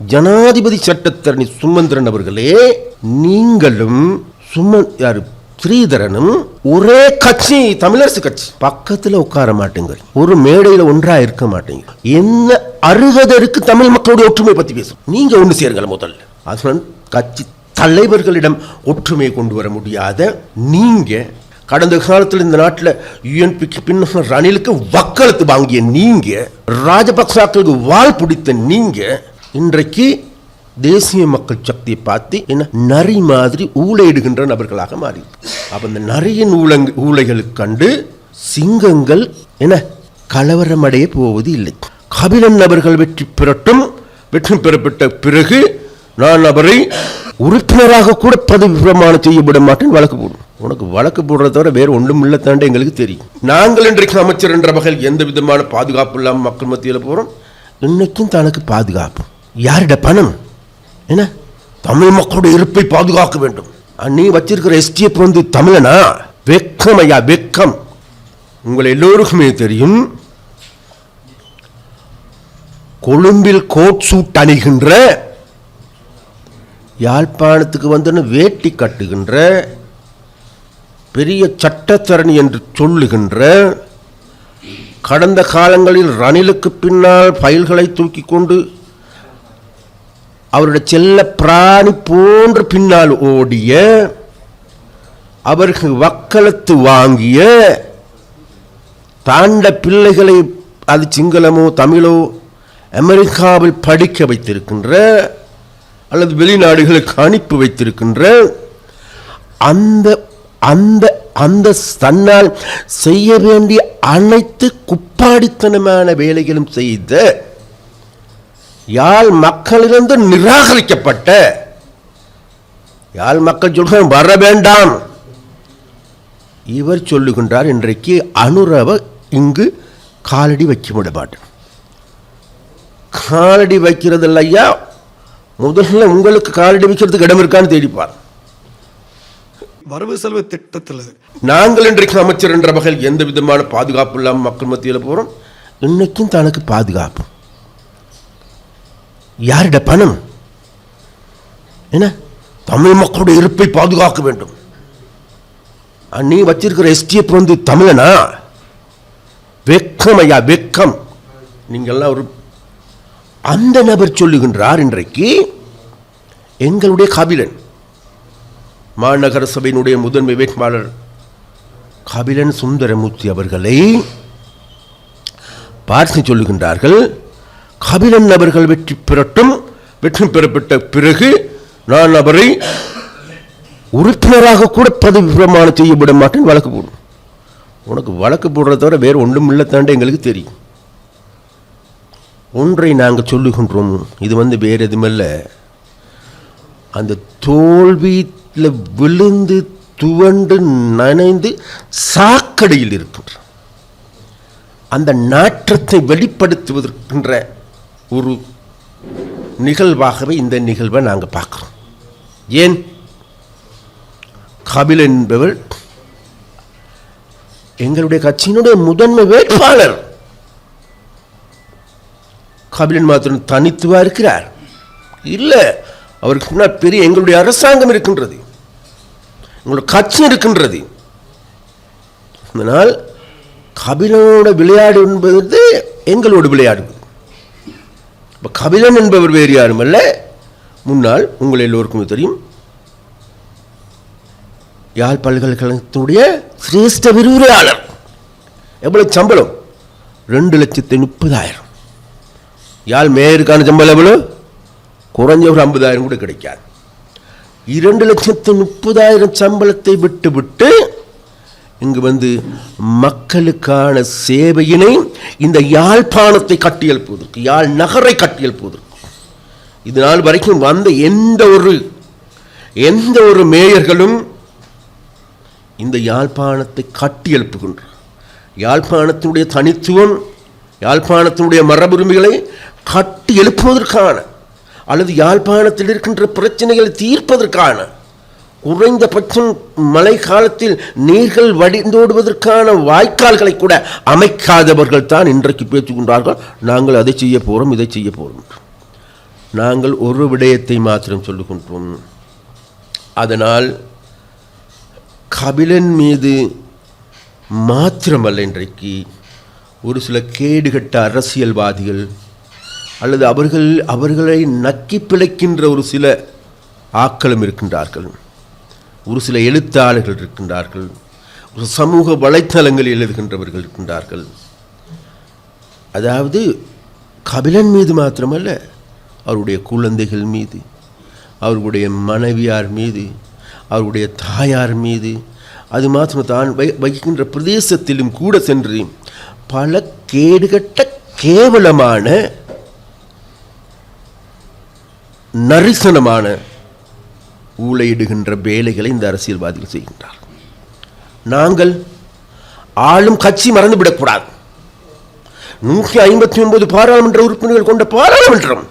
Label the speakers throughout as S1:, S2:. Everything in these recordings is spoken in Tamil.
S1: ஜனாதிபதி சட்டத்தரணி சுமந்திரன் அவர்களே நீங்களும் சுமன் யாரு ஸ்ரீதரனும் ஒரே கட்சி தமிழரசு கட்சி. பக்கத்தில் உட்கார மாட்டேங்க ஒரு மேடையில் ஒன்றா இருக்க மாட்டேங்க என்ன அருகதை தமிழ் மக்களுடைய ஒற்றுமை பத்தி பேசும் நீங்க ஒன்று சேருங்கள் முதல்ல. அதனால் கட்சி தலைவர்களிடம் ஒற்றுமை கொண்டு வர முடியாத நீங்க கடந்த காலத்தில் இந்த நாட்டில் யூஎன்பிக்கு பின்னர் ரணிலுக்கு வக்களத்து வாங்கிய நீங்க ராஜபக்சாக்களுக்கு வால் பிடித்த நீங்க இன்றைக்கு தேசிய மக்கள் சக்தியை பார்த்து என்ன நரி மாதிரி ஊழையிடுகின்ற நபர்களாக மாறி. அப்போ இந்த நரியின் ஊழங் ஊழைகளுக்கு கண்டு சிங்கங்கள் என்ன கலவரமடைய போவது இல்லை. கபிலன் நபர்கள் வெற்றி பெறட்டும். வெற்றி பெறப்பட்ட பிறகு நான் அவரை உறுப்பினராக கூட பதவி பிரமாணம் செய்ய விட மாட்டேன் வழக்கு போடும் உனக்கு வழக்கு போடுறத தவிர வேறு ஒன்றும் இல்லை தாண்டி எங்களுக்கு தெரியும். நாங்கள் இன்றைக்கு அமைச்சர் என்ற வகையில் எந்த விதமான பாதுகாப்பு இல்லாமல் மக்கள் மத்தியில் போகிறோம் இன்னைக்கும் தனக்கு பாதுகாப்பு. யாரிட பணம்? என்ன? தமிழ் மக்களுடைய இருப்பை பாதுகாக்க வேண்டும். நீ வச்சிருக்கிற எஸ்டிஎஃப் வந்து தமிழனா? வெக்கம் ஐயா வெக்கம். உங்கள் எல்லோருக்குமே தெரியும் கொழும்பில் கோட் சூட் அணிகின்ற யாழ்ப்பாணத்துக்கு வந்துன்னு வேட்டி கட்டுகின்ற பெரிய சட்டத்தரணி என்று சொல்லுகின்ற கடந்த காலங்களில் ரணிலுக்கு பின்னால் ஃபைல்களை தூக்கி கொண்டு அவருடைய செல்ல பிராணி போன்று பின்னால் ஓடிய அவர்கள் வக்களத்து வாங்கிய தாண்ட பிள்ளைகளை அது சிங்களமோ தமிழோ அமெரிக்காவில் படிக்க வைத்திருக்கின்ற அல்லது வெளிநாடுகளுக்கு அனுப்பி வைத்திருக்கின்ற அந்த அந்த அந்த தன்னால் செய்ய வேண்டிய அனைத்து குப்பாடித்தனமான வேலைகளும் செய்த யாழ் மக்களிலிருந்து நிராகரிக்கப்பட்ட யாழ் மக்கள் சொல்கிறார் வர வேண்டாம். இவர் சொல்லுகின்றார் இன்றைக்கு அனுரவ இங்கு காலடி வைக்க விட மாட்டேன் காலடி வைக்கிறது இல்லையா முதல்ல உங்களுக்கு காலடி வைக்கிறதுக்கு இடம் இருக்கான்னு தேடிப்பார்
S2: வரவு செலவு திட்டத்தில்.
S1: நாங்கள் இன்றைக்கு அமைச்சர் என்ற வகையில் எந்த விதமான பாதுகாப்பு இல்லாமல் மக்கள் மத்தியில் போகிறோம் இன்னைக்கும் தனக்கு பாதுகாப்பு. யாரிட பணம்? என்ன? தமிழ் மக்களுடைய இருப்பை பாதுகாக்க வேண்டும். நீ வச்சிருக்கிற எஸ்டிஎஃப் வந்து தமிழனா? வெக்கம் ஐயா வெக்கம். நீங்கள்லாம் ஒரு அந்த நபர் சொல்லுகின்றார் இன்றைக்கு எங்களுடைய கபிலன் மாநகர சபையினுடைய முதன்மை வேட்பாளர் கபிலன் சுந்தரமூர்த்தி அவர்களை பார்த்து சொல்லுகின்றார்கள் கபிலன் அவர்கள் வெற்றி பெறட்டும் வெற்றி பெறப்பட்ட பிறகு நான் அவரை உறுப்பினராக கூட பதவி பிரமாணம் செய்ய விட மாட்டேன் வழக்கு போடும். உனக்கு வழக்கு போடுறத தவிர வேறு ஒன்றும் இல்லை தாண்டி எங்களுக்கு தெரியும். ஒன்றை நாங்கள் சொல்லுகின்றோம் இது வந்து வேறு எதுவுமில்ல அந்த தோல்வியில் விழுந்து துவண்டு நனைந்து சாக்கடையில் இருக்கின்ற அந்த நாற்றத்தை வெளிப்படுத்துவதற்கின்ற ஒரு நிகழ்வாகவே இந்த நிகழ்வை நாங்கள் பார்க்குறோம். ஏன்? கபில் என்பவர் எங்களுடைய கட்சியினுடைய முதன்மை வேட்பாளர். கபிலன் மாத்திரம் தனித்துவா இருக்கிறார். இல்லை அவருக்கு முன்னால் பெரிய எங்களுடைய அரசாங்கம் இருக்கின்றது. எங்களுடைய கட்சி இருக்கின்றது. அதனால் கபிலனோட விளையாடு என்பது எங்களோடு விளையாடுவது. இப்போ கபிலன் என்பவர் வேறு யாரும் அல்ல முன்னால் உங்கள் எல்லோருக்கும் தெரியும். யாழ் பல்கலைக்கழகத்தினுடைய சிரேஷ்ட விரிவுரையாளர். எவ்வளவு சம்பளம்? ரெண்டு லட்சத்தி முப்பதாயிரம். யாழ் மேயருக்கான சம்பளம் எவ்வளோ குறைஞ்ச ஒரு ஐம்பதாயிரம் கூட கிடைக்காது. இரண்டு லட்சத்து முப்பதாயிரம் சம்பளத்தை விட்டு விட்டு இங்கு வந்து மக்களுக்கான சேவையினை இந்த யாழ்ப்பாணத்தை கட்டியெழுப்புவதற்கு யாழ் நகரை கட்டியெழுப்புவதற்கு இது நாள் வரைக்கும் வந்த எந்த ஒரு எந்த ஒரு மேயர்களும் இந்த யாழ்ப்பாணத்தை கட்டியெழுப்புகின்றார் யாழ்ப்பாணத்தினுடைய தனித்துவம் யாழ்ப்பாணத்தினுடைய மரபுரிமைகளை கட்டி எழுப்புவதற்கான அல்லது யாழ்ப்பாணத்தில் இருக்கின்ற பிரச்சனைகளை தீர்ப்பதற்கான குறைந்தபட்சம் மழை காலத்தில் நீர்கள் வடிந்தோடுவதற்கான வாய்க்கால்களை கூட அமைக்காதவர்கள் தான் இன்றைக்கு பேசுகின்றார்கள். நாங்கள் அதை செய்ய போகிறோம் இதை செய்ய போகிறோம் நாங்கள் ஒரு விடயத்தை மாத்திரம் சொல்லுகின்றோம். அதனால் கபிலன் மீது மாத்திரமல்ல இன்றைக்கு. ஒரு சில கேடுகட்ட அரசியல்வாதிகள் அல்லது அவர்கள் அவர்களை நக்கி பிழைக்கின்ற ஒரு சில ஆக்களும் இருக்கின்றார்கள். ஒரு சில எழுத்தாளர்கள் இருக்கின்றார்கள் ஒரு சமூக வலைத்தளங்களில் எழுதுகின்றவர்கள் இருக்கின்றார்கள். அதாவது கபிலன் மீது மாத்திரமல்ல அவருடைய குழந்தைகள் மீது அவர்களுடைய மனைவியார் மீது அவருடைய தாயார் மீது அது மாத்திரம் தான் வை- வகிக்கின்ற பிரதேசத்திலும் கூட சென்று பல கேடுகட்ட கேவலமான நரிசனமான ஊழையிடுகின்ற வேலைகளை இந்த அரசியல்வாதிகள் செய்கின்றார். நாங்கள் ஆளும் கட்சி மறந்துவிடக்கூடாது. நூற்றி ஐம்பத்தி ஒன்பது பாராளுமன்ற உறுப்பினர்கள் கொண்ட பாராளுமன்றம்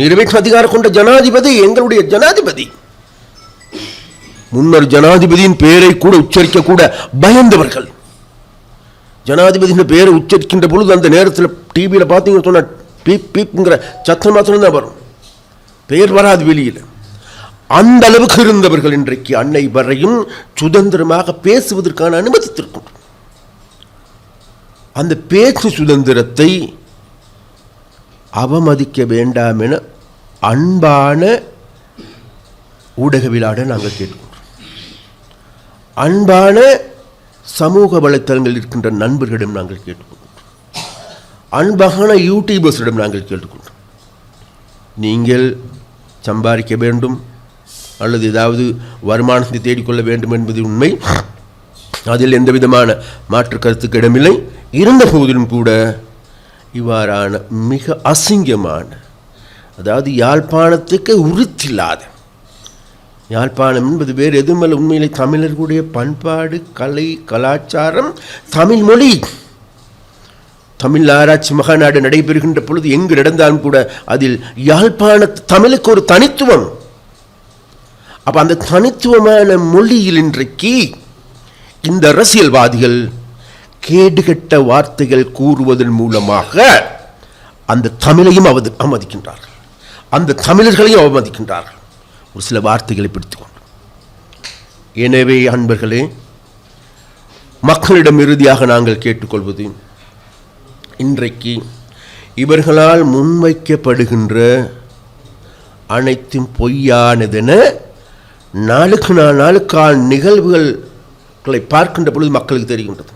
S1: நிறைவேற்று அதிகாரம் கொண்ட ஜனாதிபதி எங்களுடைய ஜனாதிபதி. முன்னர் ஜனாதிபதியின் பெயரை கூட உச்சரிக்க கூட பயந்தவர்கள். ஜனாதிபதியின் பெயரை உச்சரிக்கின்ற பொழுது அந்த நேரத்தில் டிவியில் பார்த்தீங்கன்னு சொன்னா பீப் பீப்புங்கிற சத்தம் மாத்திரம் தான் வரும். பெயர் வராது வெளியில். அந்த அளவுக்கு இருந்தவர்கள் இன்றைக்கு அன்னை வரையும் சுதந்திரமாக பேசுவதற்கான அனுமதித்திருக்கும். அந்த பேச்சு சுதந்திரத்தை அவமதிக்க வேண்டாம் என அன்பான ஊடகவியலாளர் நாங்கள் கேட்டுக்கொண்டோம். அன்பான சமூக வலைத்தளங்களில் இருக்கின்ற நண்பர்களிடம் நாங்கள் கேட்டுக்கொண்டோம். அன்பான யூடியூபர்ஸிடம் நாங்கள் கேட்டுக்கொண்டோம். நீங்கள் சம்பாதிக்க வேண்டும் அல்லது ஏதாவது வருமானத்தை தேடிக்கொள்ள வேண்டும் என்பது உண்மை. அதில் எந்த விதமான மாற்று கருத்துக்கு இடமில்லை. இருந்த போதிலும் கூட இவ்வாறான மிக அசிங்கமான அதாவது யாழ்ப்பாணத்துக்கு உறுத்தில்லாத யாழ்ப்பாணம் என்பது வேறு எதுவுமல்ல உண்மையிலே தமிழர்களுடைய பண்பாடு கலை கலாச்சாரம் தமிழ் மொழி. தமிழ் ஆராய்ச்சி மகாநாடு நடைபெறுகின்ற பொழுது எங்கு நடந்தாலும் கூட அதில் யாழ்ப்பாண தமிழுக்கு ஒரு தனித்துவம் அப்போ அந்த தனித்துவமான மொழியில் இன்றைக்கு இந்த அரசியல்வாதிகள் கேடுகட்ட வார்த்தைகள் கூறுவதன் மூலமாக அந்த தமிழையும் அவது அவமதிக்கின்றார்கள். அந்த தமிழர்களையும் அவமதிக்கின்றார்கள். ஒரு சில வார்த்தைகளை பிடித்துக்கொண்டு. எனவே அன்பர்களே மக்களிடம் இறுதியாக நாங்கள் கேட்டுக்கொள்வது இன்றைக்கு இவர்களால் முன்வைக்கப்படுகின்ற அனைத்தும் பொய்யானதென நாளுக்கு நாள் நாளுக்கால் நிகழ்வுகளை பார்க்கின்ற பொழுது மக்களுக்கு தெரிகின்றது.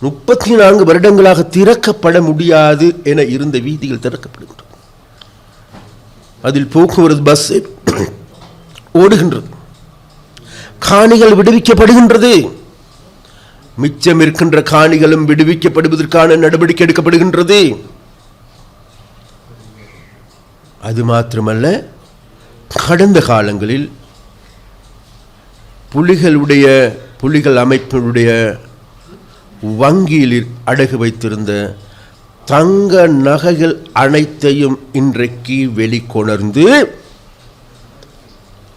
S1: முப்பத்தி நான்கு வருடங்களாக திறக்கப்பட முடியாது என இருந்த வீதிகள் திறக்கப்படுகின்றது. அதில் போக்குவரத்து பஸ் ஓடுகின்றது. காணிகள் விடுவிக்கப்படுகின்றது. மிச்சம் இருக்கின்ற காணிகளும் விடுவிக்கப்படுவதற்கான நடவடிக்கை எடுக்கப்படுகின்றது. அது மாத்திரமல்ல கடந்த காலங்களில் புலிகளுடைய புலிகள் அமைப்பினுடைய வங்கியில் அடகு வைத்திருந்த தங்க நகைகள் அனைத்தையும் இன்றைக்கு வெளிக்கொணர்ந்து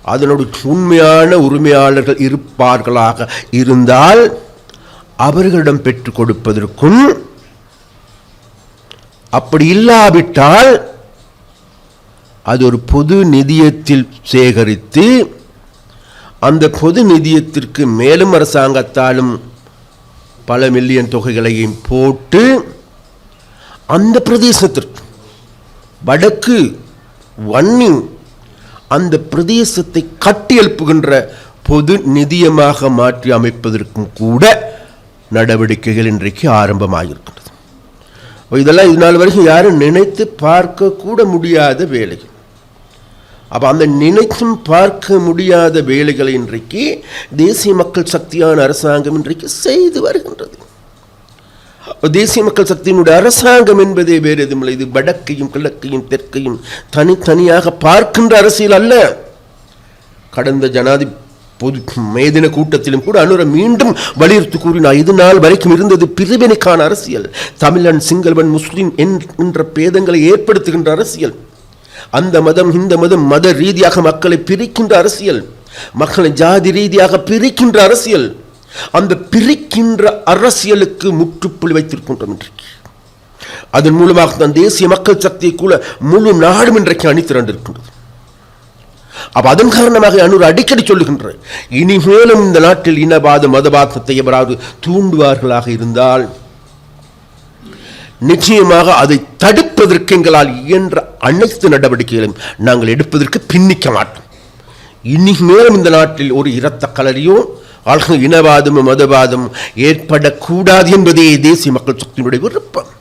S1: அதனுடைய உண்மையான உரிமையாளர்கள் இருப்பார்களாக இருந்தால் அவர்களிடம் பெற்றுக் கொடுப்பதற்கும் அப்படி இல்லாவிட்டால் அது ஒரு பொது நிதியத்தில் சேகரித்து அந்த பொது நிதியத்திற்கு மேலும் அரசாங்கத்தாலும் பல மில்லியன் தொகைகளையும் போட்டு அந்த பிரதேசத்திற்கு வடக்கு வன்னி அந்த பிரதேசத்தை கட்டியெழுப்புகின்ற பொது நிதியமாக மாற்றி அமைப்பதற்கும் கூட நடவடிக்கைகள் இன்றைக்கு ஆரம்பமாகியிருக்கின்றது இதெல்லாம் இது நாள் வரைக்கும் யாரும் நினைத்து பார்க்க கூட முடியாத வேலைகள். அப்போ அந்த நினைத்தும் பார்க்க முடியாத வேலைகளை இன்றைக்கு தேசிய மக்கள் சக்தியான அரசாங்கம் இன்றைக்கு செய்து வருகின்றது. தேசிய மக்கள் சக்தியினுடைய அரசாங்கம் என்பதே வேறு எதுவுமில்லை இது வடக்கையும் கிழக்கையும் தெற்கையும் தனித்தனியாக பார்க்கின்ற அரசியல் அல்ல. கடந்த ஜனாதி பொது மேதின கூட்டத்திலும் கூட அனுர மீண்டும் வலியுறுத்தி கூறினார். இது நாள் வரைக்கும் இருந்தது பிரிவினைக்கான அரசியல். தமிழன் சிங்களவன் முஸ்லீம் என்கின்ற பேதங்களை ஏற்படுத்துகின்ற அரசியல். அந்த மதம் இந்த மதம் மத ரீதியாக மக்களை பிரிக்கின்ற அரசியல் மக்களை ஜாதி ரீதியாக பிரிக்கின்ற அரசியல் அந்த பிரிக்கின்ற அரசியலுக்கு முற்றுப்புள்ளி வைத்திருக்கின்றோம் இன்றைக்கு. அதன் மூலமாக தான் தேசிய மக்கள் சக்தியை கூட முழு நாடும் இன்றைக்கு அணிதிரண்டிருக்கின்றது. அப்ப அதன் காரணமாக அனுர் அடிக்கடி சொல்லுகின்ற இனிமேலும் இந்த நாட்டில் இனவாத மதவாதத்தை எவராவது தூண்டுவார்களாக இருந்தால் நிச்சயமாக அதை தடுப்பதற்கு எங்களால் இயன்ற அனைத்து நடவடிக்கைகளையும் நாங்கள் எடுப்பதற்கு பின்னிக்க மாட்டோம். இனிமேலும் இந்த நாட்டில் ஒரு இரத்த கலரியோ அல்லது இனவாதமும் மதவாதம் ஏற்படக்கூடாது என்பதே தேசிய மக்கள் சக்தியினுடைய விருப்பம்.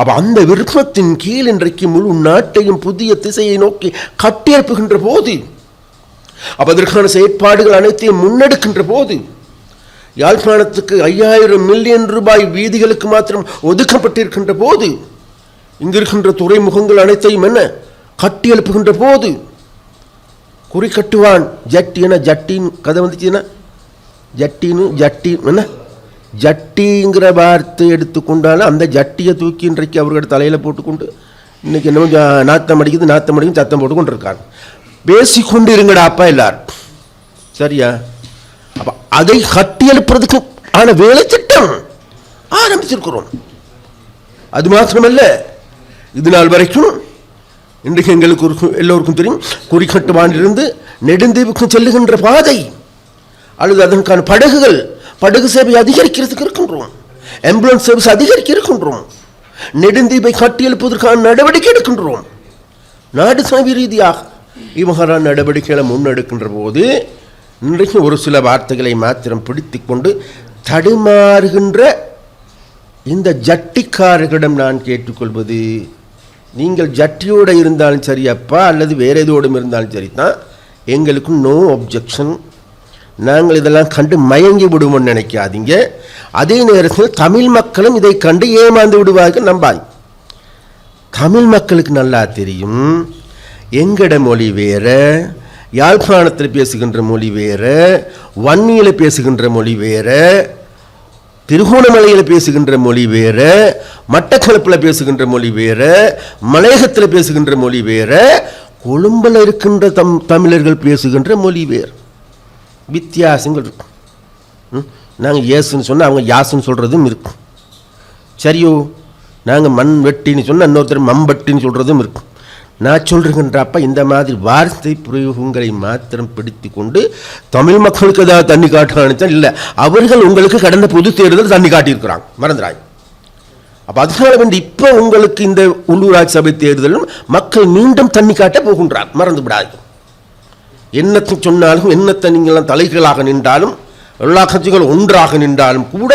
S1: அப்ப அந்த விருப்பத்தின் கீழ் இன்றைக்கு முழு நாட்டையும் புதிய திசையை நோக்கி கட்டியெழுப்புகின்ற போது அப்ப அதற்கான செயற்பாடுகள் அனைத்தையும் முன்னெடுக்கின்ற போது யாழ்ப்பாணத்துக்கு ஐயாயிரம் மில்லியன் ரூபாய் வீதிகளுக்கு மாத்திரம் ஒதுக்கப்பட்டிருக்கின்ற போது இங்கிருக்கின்ற துறைமுகங்கள் அனைத்தையும் என்ன? கட்டி எழுப்புகின்ற போது குறி கட்டுவான். ஜட்டி என ஜட்டின்னு கதை வந்துச்சுன்னா ஜட்டின்னு ஜட்டி என்ன? ஜட்டிங்கிற வார்த்தை எடுத்துக்கொண்டாலும் அந்த ஜட்டியை தூக்கி இன்றைக்கு அவர்களோட தலையில் போட்டுக்கொண்டு இன்னைக்கு என்னமோ நாத்தம் அடிக்குது நாத்தம் அடிக்குது சத்தம் போட்டுக்கொண்டு இருக்காங்க பேசிக்கொண்டு இருங்கடா அப்பா எல்லார் சரியா? அதை கட்டி எழுப்புறதுக்கு ஆன வேலை திட்டம் ஆரம்பிச்சிருக்கிறோம். அது மாத்திரமல்ல இது நாள் வரைக்கும் இன்றைக்கு எங்களுக்கு எல்லோருக்கும் தெரியும் குறிக்கட்டுவானிலிருந்து நெடுந்தீவுக்கும் செல்லுகின்ற பாதை அல்லது அதற்கான படகுகள் படகு சேவை அதிகரிக்கிறதுக்கு இருக்கின்றோம் ஆம்புலன்ஸ் சர்வீஸ் அதிகரிக்க இருக்கின்றோம் நெடுந்தீவை கட்டியெழுப்பதற்கான நடவடிக்கை எடுக்கின்றோம். நாடு சாவி ரீதியாக இவகான நடவடிக்கைகளை முன்னெடுக்கின்ற போது இன்றைக்கு ஒரு சில வார்த்தைகளை மாத்திரம் பிடித்து கொண்டு தடுமாறுகின்ற இந்த ஜட்டிக்காரர்களிடம் நான் கேட்டுக்கொள்வது நீங்கள் ஜட்டியோடு இருந்தாலும் சரி அப்பா அல்லது வேறு எதோடும் இருந்தாலும் சரி தான் எங்களுக்கு நோ அப்ஜெக்ஷன் நாங்கள் இதெல்லாம் கண்டு மயங்கி விடுவோம்னு நினைக்காதீங்க. அதே நேரத்தில் தமிழ் மக்களும் இதை கண்டு ஏமாந்து விடுவார்கள் நம்பாய். தமிழ் மக்களுக்கு நல்லா தெரியும் எங்கட மொழி வேற யாழ்ப்பாணத்தில் பேசுகின்ற மொழி வேறு வன்னியில் பேசுகின்ற மொழி வேறு திருகோணமலையில் பேசுகின்ற மொழி வேறு மட்டக்களப்பில் பேசுகின்ற மொழி வேறு மலையகத்தில் பேசுகின்ற மொழி வேறு கொழும்பில் இருக்கின்ற தம் தமிழர்கள் பேசுகின்ற மொழி வேறு. வித்தியாசங்கள் இருக்கும். நாங்கள் ஏசுன்னு சொன்னால் அவங்க யாசுன்னு சொல்கிறதும் இருக்கும். சரியோ? நாங்கள் மண் வெட்டின்னு சொன்னால் இன்னொருத்தர் மம்பட்டின்னு சொல்கிறதும் இருக்கும். நான் சொல்கிறேங்கன்றப்ப இந்த மாதிரி வார்த்தை பிரயோகங்களை மாத்திரம் பிடித்து கொண்டு தமிழ் மக்களுக்கு ஏதாவது தண்ணி காட்டுறான்னு இல்லை. அவர்கள் உங்களுக்கு கடந்த பொது தேர்தல் தண்ணி காட்டியிருக்கிறாங்க. மறந்துடாய். அப்போ அதனால வந்து இப்போ உங்களுக்கு இந்த உள்ளூராட்சி சபை தேர்தலும் மக்கள் மீண்டும் தண்ணி காட்ட போகின்றார். மறந்து விடாது என்னத்தை சொன்னாலும் என்னத்தை நீங்களாம் தலைகளாக நின்றாலும் எல்லா கட்சிகள் ஒன்றாக நின்றாலும் கூட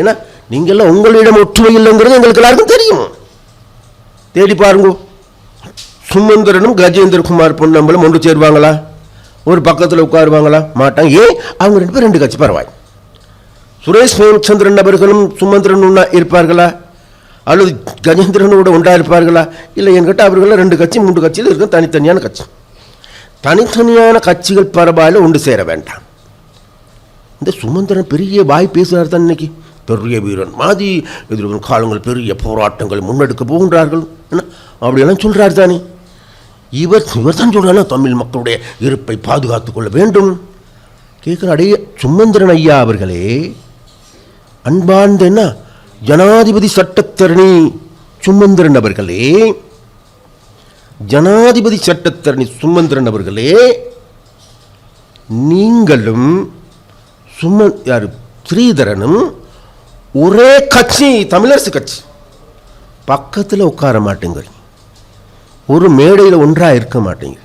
S1: ஏன்னா நீங்கள்லாம் உங்களிடம் ஒற்றுமை இல்லைங்கிறது எங்களுக்கு எல்லாருக்கும் தெரியும். தேடி பாருங்க. சுமந்திரனும் கஜேந்திரகுமார் பொன்னம்பலம் ஒன்று சேருவாங்களா? ஒரு பக்கத்தில் உட்காருவாங்களா? மாட்டாங்க. ஏன்? அவங்க ரெண்டு பேரும் ரெண்டு கட்சி பரவாய் சுரேஷ் சந்திரன் அவர்களும் சுமந்திரன் ஒன்றா இருப்பார்களா? அல்லது கஜேந்திரனோட ஒன்றா இருப்பார்களா? இல்லை என்கிட்ட அவர்கள் ரெண்டு கட்சி மூன்று கட்சியில் இருக்கும் தனித்தனியான கட்சி. தனித்தனியான கட்சிகள் பரவாயில்ல ஒன்று சேர வேண்டாம். இந்த சுமந்திரன் பெரிய வாய் பேசுகிறார் தான் இன்னைக்கு. பெரிய வீரன் மாதிரி எதிர்வரும் காலங்கள் பெரிய போராட்டங்கள் முன்னெடுக்க போகின்றார்கள். என்ன? அப்படியெல்லாம் சொல்கிறார் தானே. இவர் இவர் தான் தமிழ் மக்களுடைய இருப்பை பாதுகாத்து கொள்ள வேண்டும். கேட்குற அடைய சுமந்திரன் ஐயா அவர்களே அன்பார்ந்த என்ன ஜனாதிபதி சட்டத்தரணி சுமந்திரன் அவர்களே ஜனாதிபதி சட்டத்தரணி சுமந்திரன் அவர்களே நீங்களும் சும யார் ஸ்ரீதரனும் ஒரே கட்சி தமிழரசு கட்சி. பக்கத்தில் உட்கார மாட்டேங்கிறீங்க ஒரு மேடையில் ஒன்றாக இருக்க மாட்டீங்க.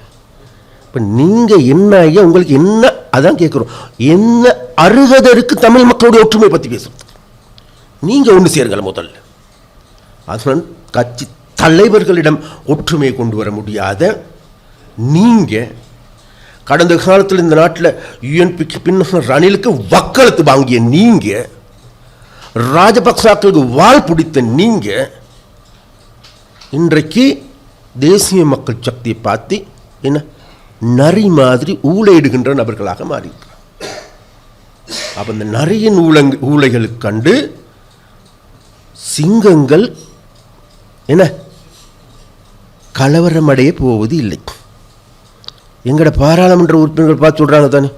S1: இப்போ நீங்கள் என்ன ஐயா உங்களுக்கு என்ன அதான் கேட்குறோம் என்ன அருகதை தமிழ் மக்களுடைய ஒற்றுமை பற்றி பேசுறது நீங்கள் ஒன்று சேருங்கள் முதல்ல. அதனால் கட்சி தலைவர்களிடம் ஒற்றுமை கொண்டு வர முடியாத நீங்கள் கடந்த காலத்தில் இந்த நாட்டில் யூஎன்பிக்கு பின்னர் ரணிலுக்கு வக்களத்து வாங்கிய நீங்கள் ராஜபக்சாக்களுக்கு வாழ் பிடித்த நீங்கள் இன்றைக்கு தேசிய மக்கள் சக்தியை பார்த்து என்ன? நரி மாதிரி ஊழையிடுகின்ற நபர்களாக மாறியிருக்கிறார். அப்போ இந்த நரியின் ஊழங் ஊழைகளுக்கு கண்டு சிங்கங்கள் என்ன? கலவரமடைய போவது இல்லை. எங்கட பாராளுமன்ற உறுப்பினர்கள் பார்த்து சொல்கிறாங்க தானே?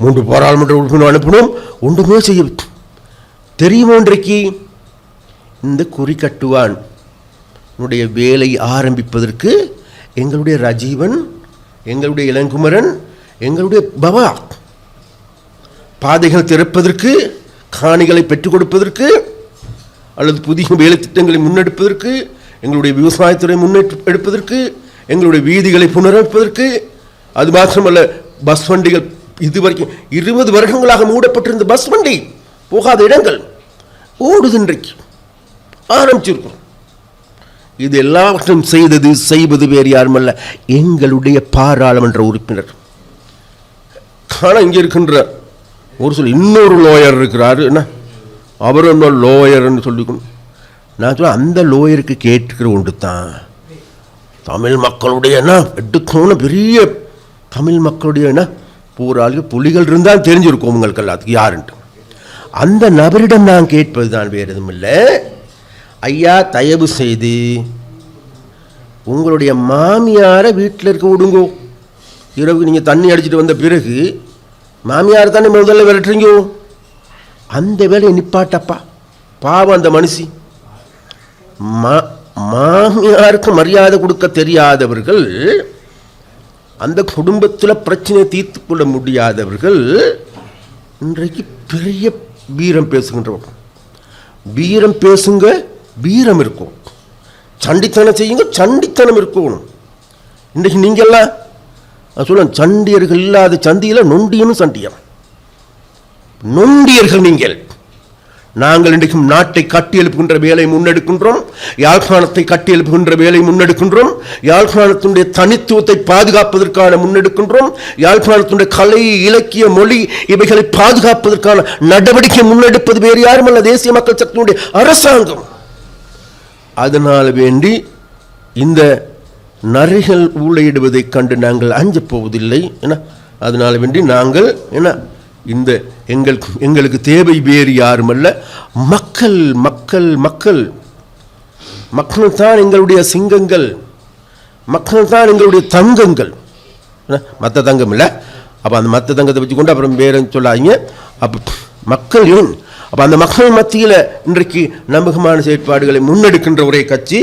S1: மூன்று பாராளுமன்ற உறுப்பினர் அனுப்பணும் ஒன்றுமே செய்ய தெரியுமோ இன்றைக்கு? இந்த குறிக்கட்டுவான் உன்னுடைய வேலை ஆரம்பிப்பதற்கு எங்களுடைய ரஜீவன் எங்களுடைய இளங்குமரன் எங்களுடைய பவா. பாதைகள் திறப்பதற்கு காணிகளை பெற்றுக் கொடுப்பதற்கு அல்லது புதிய வேலை திட்டங்களை முன்னெடுப்பதற்கு எங்களுடைய விவசாயத்துறை முன்னெடுப்பதற்கு எங்களுடைய வீதிகளை புனரமைப்பதற்கு அது மாத்திரமல்ல பஸ் வண்டிகள் இதுவரைக்கும் இருபது வருடங்களாக மூடப்பட்டிருந்த பஸ் வண்டி போகாத இடங்கள் ஓடுது இன்றைக்கு. இது எல்லாவற்றையும் செய்தது செய்வது வேறு யாருமல்ல. எங்களுடைய பாராளுமன்ற உறுப்பினர். ஆனால் இங்கே இருக்கின்ற ஒரு சில இன்னொரு லோயர் இருக்கிறாரு. என்ன? அவர் என்ன லோயர்னு சொல்லிக்கணும் நான் சொல்ல அந்த லோயருக்கு கேட்டுக்கிற ஒன்று தான் தமிழ் மக்களுடைய என்ன? எடுக்கணும் பெரிய தமிழ் மக்களுடைய என்ன? பூராளுக்கு புலிகள் இருந்தால் தெரிஞ்சிருக்கும் உங்களுக்கு எல்லாத்துக்கும் யாருன்ட்டு. அந்த நபரிடம் நான் கேட்பது தான் வேறு எதுவும் இல்லை. ஐயா தயவு செய்து உங்களுடைய மாமியாரை வீட்டில் இருக்க விடுங்கோ. இரவுக்கு நீங்கள் தண்ணி அடிச்சிட்டு வந்த பிறகு மாமியார் தானே முதல்ல விரட்டுறீங்கோ? அந்த வேலையை நிப்பாட்டப்பா. பாவம் அந்த மனுஷி. மா மாமியாருக்கு மரியாதை கொடுக்க தெரியாதவர்கள் அந்த குடும்பத்தில் பிரச்சனையை தீர்த்து கொள்ள முடியாதவர்கள் இன்றைக்கு பெரிய வீரம் பேசுகின்றவர்கள். வீரம் பேசுங்க வீரம் இருக்கும். சண்டித்தனம் செய்யுங்க சண்டித்தனம் இருக்கணும். இன்றைக்கு நீங்கள்லாம் சொல்ல சண்டியர்கள் இல்லாத சந்தியில் நொண்டியனும் சண்டியம் நொண்டியர்கள் நீங்கள். நாங்கள் இன்றைக்கும் நாட்டை கட்டியெழுப்புகின்ற வேலை முன்னெடுக்கின்றோம். யாழ்ப்பாணத்தை கட்டியெழுப்புகின்ற வேலை முன்னெடுக்கின்றோம். யாழ்ப்பாணத்தினுடைய தனித்துவத்தை பாதுகாப்பதற்கான முன்னெடுக்கின்றோம். யாழ்ப்பாணத்தினுடைய கலை இலக்கிய மொழி இவைகளை பாதுகாப்பதற்கான நடவடிக்கை முன்னெடுப்பது வேறு யாருமல்ல தேசிய மக்கள் சக்தியினுடைய அரசாங்கம். அதனால் வேண்டி இந்த நரிகள் ஊழையிடுவதைக் கண்டு நாங்கள் அஞ்சப் போவதில்லை என்ன? அதனால் வேண்டி நாங்கள் என்ன? இந்த எங்களுக்கு எங்களுக்கு தேவை வேறு யாருமல்ல. மக்கள் மக்கள் மக்கள். மக்கள் தான் எங்களுடைய சிங்கங்கள். மக்கள் தான் எங்களுடைய தங்கங்கள். மற்ற தங்கம் இல்லை அப்போ அந்த மற்ற தங்கத்தை வச்சுக்கொண்டு அப்புறம் வேறு சொல்லாதீங்க. அப்போ மக்கள் அப்போ அந்த மக்கள் மத்தியில் இன்றைக்கு நம்பகமான செயற்பாடுகளை முன்னெடுக்கின்ற ஒரே கட்சி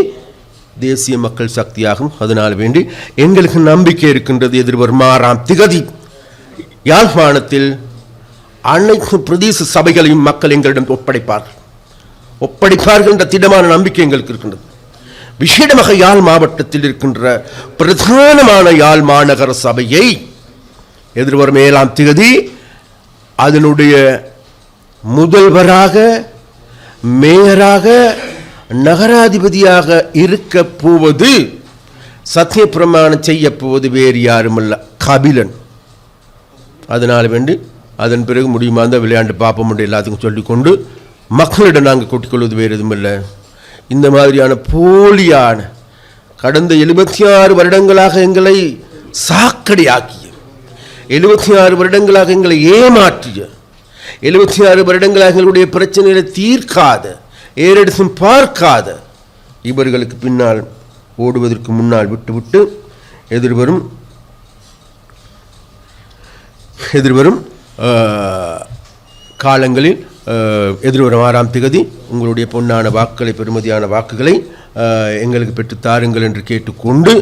S1: தேசிய மக்கள் சக்தியாகும். அதனால் வேண்டி எங்களுக்கு நம்பிக்கை இருக்கின்றது எதிர்வரும் ஆறாம் திகதி. யாழ்ப்பாணத்தில் அனைத்து பிரதேச சபைகளையும் மக்கள் எங்களிடம் ஒப்படைப்பார்கள். ஒப்படைப்பார்கள் என்ற திடமான நம்பிக்கை எங்களுக்கு இருக்கின்றது. விசேடமாக யாழ் மாவட்டத்தில் இருக்கின்ற பிரதானமான யாழ் மாநகர சபையை எதிர்வரும் ஏழாம் திகதி அதனுடைய முதல்வராக மேயராக நகராதிபதியாக இருக்க போவது சத்திய பிரமாணம் செய்ய போவது வேறு யாருமல்ல கபிலன். அதனால் வேண்டி அதன் பிறகு முடியுமா இருந்தால் விளையாண்டு பார்ப்போம் என்று எல்லாத்துக்கும் சொல்லிக்கொண்டு மக்களிடம் நாங்கள் கூட்டிக்கொள்வது வேறு எதுவும் இல்லை இந்த மாதிரியான போலியான கடந்த எழுபத்தி ஆறு வருடங்களாக எங்களை சாக்கடையாக்கிய எழுபத்தி ஆறு வருடங்களாக எங்களை ஏமாற்றிய எழுபத்தி ஆறு வருடங்களாக எங்களுடைய பிரச்சனைகளை தீர்க்காத ஏறெடுத்தும் பார்க்காத இவர்களுக்கு பின்னால் ஓடுவதற்கு முன்னால் விட்டுவிட்டு எதிர்வரும் எதிர்வரும் காலங்களில் எதிர்வரும் ஆறாம் திகதி உங்களுடைய பொன்னான வாக்குகளை பெறுமதியான வாக்குகளை அஹ், எங்களுக்கு பெற்று தாருங்கள் என்று கேட்டுக்கொண்டு